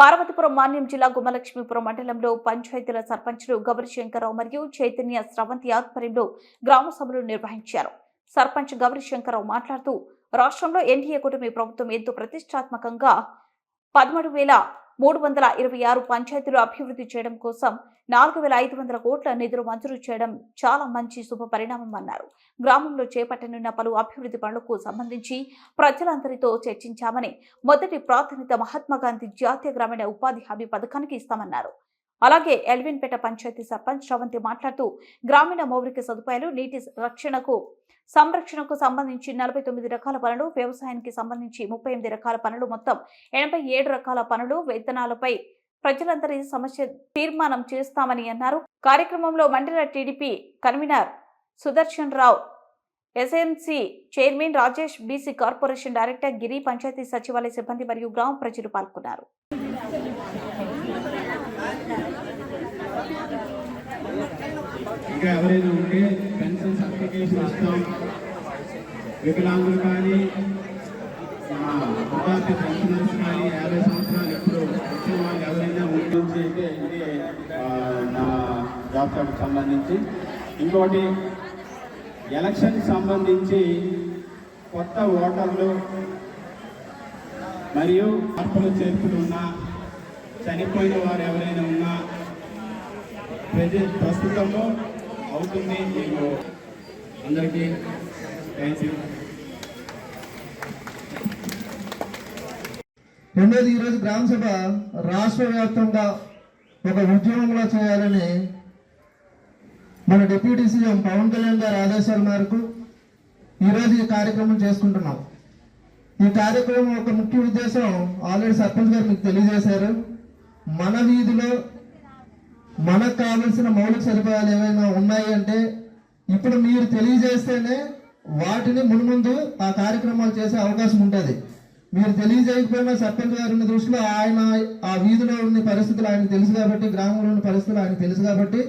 పార్వతీపురం మాన్యం జిల్లా గుమ్మలక్ష్మీపురం మండలంలో పంచాయతీల సర్పంచ్లు గౌరీశంకర్రావు మరియు చైతన్య స్రవంతి ఆధ్వర్యంలో గ్రామ సభలు నిర్వహించారు. సర్పంచ్ గౌరీశంకర్రావు మాట్లాడుతూ రాష్ట్రంలో ఎన్డీఏ కూటమి ప్రభుత్వం ఎంతో ప్రతిష్టాత్మకంగా పదమూడు వేల మూడు వందల ఇరవై ఆరు పంచాయతీలు అభివృద్ధి చేయడం కోసం నాలుగు వేల ఐదు వందల కోట్ల నిధులు మంజూరు చేయడం చాలా మంచి శుభ పరిణామం అన్నారు. గ్రామంలో చేపట్టనున్న పలు అభివృద్ధి పనులకు సంబంధించి ప్రజలందరితో చర్చించామని మొదటి ప్రాధాన్యత మహాత్మా గాంధీ జాతీయ గ్రామీణ ఉపాధి హామీ పథకానికి ఇస్తామన్నారు. అలాగే ఎల్విన్పేట పంచాయతీ సర్పంచ్ శ్రవంతి మాట్లాడుతూ గ్రామీణ మౌలిక సదుపాయాలు నీటి రక్షణకు సంరక్షణకు సంబంధించి నలభై తొమ్మిది రకాల పనులు వ్యవసాయానికి సంబంధించి ముప్పై ఎనిమిది రకాల పనులు మొత్తం ఎనభై ఏడు రకాల పనులు వేతనాలపై ప్రజలందరి సమస్య తీర్మానం చేస్తామని అన్నారు. కార్యక్రమంలో మండల TDP convener Sudarshan Rao SMC chairman Rajesh BC corporation director Giri panchayat సచివాలయ సిబ్బంది మరియు గ్రామ ప్రజలు పాల్గొన్నారు. ఇంకా ఎవరైనా ఉంటే పెన్షన్ సర్టిఫికేషన్ ఇస్తాం. వికలాంగులు కానీ మా వృద్ధాప్య పెన్షనర్స్ కానీ యాభై సంవత్సరాలు ఎప్పుడు వచ్చిన వాళ్ళు ఎవరైనా ఉంటుంది అయితే ఇది నా జాబ్ కార్డుకి సంబంధించి. ఇంకోటి ఎలక్షన్ సంబంధించి కొత్త ఓటర్లు మరియు మార్పులు చేర్పులు ఉన్న చనిపోయిన వారు ఎవరైనా ఉన్నా ప్రజెంట్ ప్రస్తుతంలో అవుతుంది మీకు అందరికీ థ్యాంక్ యూ రెండోది ఈరోజు గ్రామ సభ రాష్ట్ర వ్యాప్తంగా ఒక ఉద్యమంలో చేయాలని మన డిప్యూటీ సీఎం పవన్ కళ్యాణ్ గారి ఆదేశాల మేరకు ఈరోజు ఈ కార్యక్రమం చేసుకుంటున్నాం. ఈ కార్యక్రమం ఒక ముఖ్య ఉద్దేశం ఆల్రెడీ సర్పంచ్ గారు మీకు తెలియజేశారు. మన వీధిలో మనకు కావలసిన మౌలిక సదుపాయాలు ఏమైనా ఉన్నాయి అంటే ఇప్పుడు మీరు తెలియజేస్తేనే వాటిని మున్ముందు ఆ కార్యక్రమాలు చేసే అవకాశం ఉంటుంది. మీరు తెలియజేయకపోయినా సర్పంచ్ గారు ఉన్న దృష్టిలో ఆయన ఆ వీధిలో ఉన్న పరిస్థితులు ఆయన తెలుసు కాబట్టి గ్రామంలో ఉన్న పరిస్థితులు ఆయన తెలుసు కాబట్టి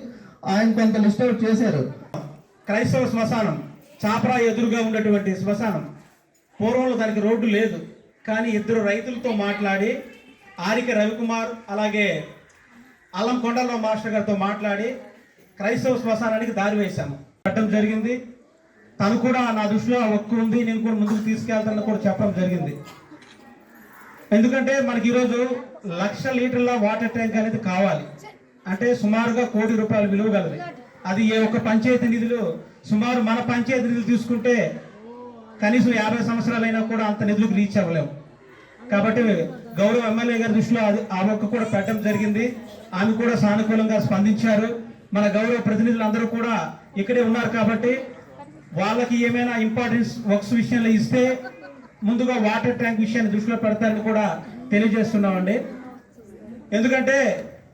ఆయన కొంత లిస్ట్ అవుట్ చేశారు. క్రైస్తవ శ్మశానం చాపరా ఎదురుగా ఉన్నటువంటి శ్మశానం. పూర్వంలో దానికి రోడ్డు లేదు. కానీ ఇద్దరు రైతులతో మాట్లాడి ఆరిక రవికుమార్ అలాగే అల్లం కొండలరావు మాస్టర్ గారితో మాట్లాడి క్రైస్తవ శ్మశానానికి దారి వేశాము. పెట్టడం జరిగింది. తను కూడా నా దృష్టిలో ఆ ఒక్క ఉంది నేను కూడా ముందుకు తీసుకెళ్తానని కూడా చెప్పడం జరిగింది. ఎందుకంటే మనకి ఈరోజు లక్ష లీటర్ల వాటర్ ట్యాంక్ అనేది కావాలి. అంటే సుమారుగా కోటి రూపాయలు విలువ గలది. అది ఏ ఒక్క పంచాయతీ నిధులు సుమారు మన పంచాయతీ నిధులు తీసుకుంటే కనీసం యాభై సంవత్సరాలైనా కూడా అంత నిధులకు రీచ్ అవ్వలేము. కాబట్టి గౌరవ ఎమ్మెల్యే గారి దృష్టిలో ఆమెకు ఆ మొక్క కూడా పెట్టడం జరిగింది. ఆమె కూడా సానుకూలంగా స్పందించారు. మన గౌరవ ప్రతినిధులు అందరూ కూడా ఇక్కడే ఉన్నారు కాబట్టి వాళ్ళకి ఏమైనా ఇంపార్టెన్స్ వర్క్స్ విషయంలో ఇస్తే ముందుగా వాటర్ ట్యాంక్ విషయాన్ని దృష్టిలో పెడతారని కూడా తెలియజేస్తున్నామండి. ఎందుకంటే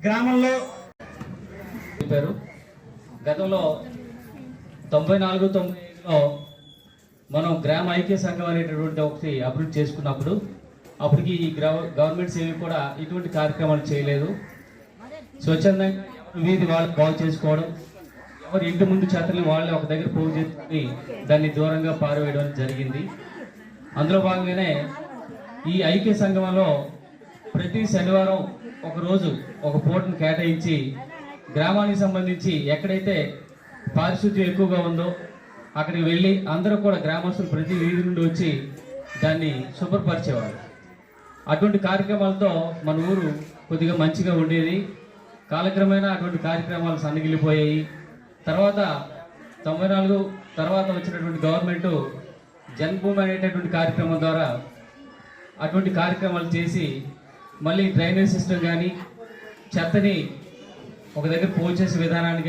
గ్రామంలో చెప్పారు గతంలో తొంభై నాలుగు తొంభై ఐదులో మనం గ్రామ ఐక్య సంఘం అనేటటువంటి ఒకటి అభివృద్ధి చేసుకున్నప్పుడు అప్పటికి ఈ గవర్నమెంట్స్ ఏవి కూడా ఇటువంటి కార్యక్రమాలు చేయలేదు. స్వచ్ఛందంగా వీధి వాళ్ళు బాగు చేసుకోవడం ఎవరి ఇంటి ముందు చెత్తని వాళ్ళే ఒక దగ్గర పోగు చేసుకుని దాన్ని దూరంగా పారవేయడం జరిగింది. అందులో భాగంగానే ఈ ఐక్య సంఘంలో ప్రతి శనివారం ఒకరోజు ఒక పూటను కేటాయించి గ్రామానికి సంబంధించి ఎక్కడైతే పారిశుద్ధ్యం ఎక్కువగా ఉందో అక్కడికి వెళ్ళి అందరూ కూడా గ్రామస్తులు ప్రతి వీధి నుండి వచ్చి దాన్ని శుభ్రపరిచేవారు. అటువంటి కార్యక్రమాలతో మన ఊరు కొద్దిగా మంచిగా ఉండేది. కాలక్రమేణా అటువంటి కార్యక్రమాలు సన్నగిలిపోయాయి తర్వాత తొంభై నాలుగు తర్వాత వచ్చినటువంటి గవర్నమెంట్ జన్మభూమి అనేటటువంటి కార్యక్రమం ద్వారా అటువంటి కార్యక్రమాలు చేసి మళ్ళీ డ్రైనేజ్ సిస్టమ్ కానీ చెత్తని ఒక దగ్గర పోల్ చేసే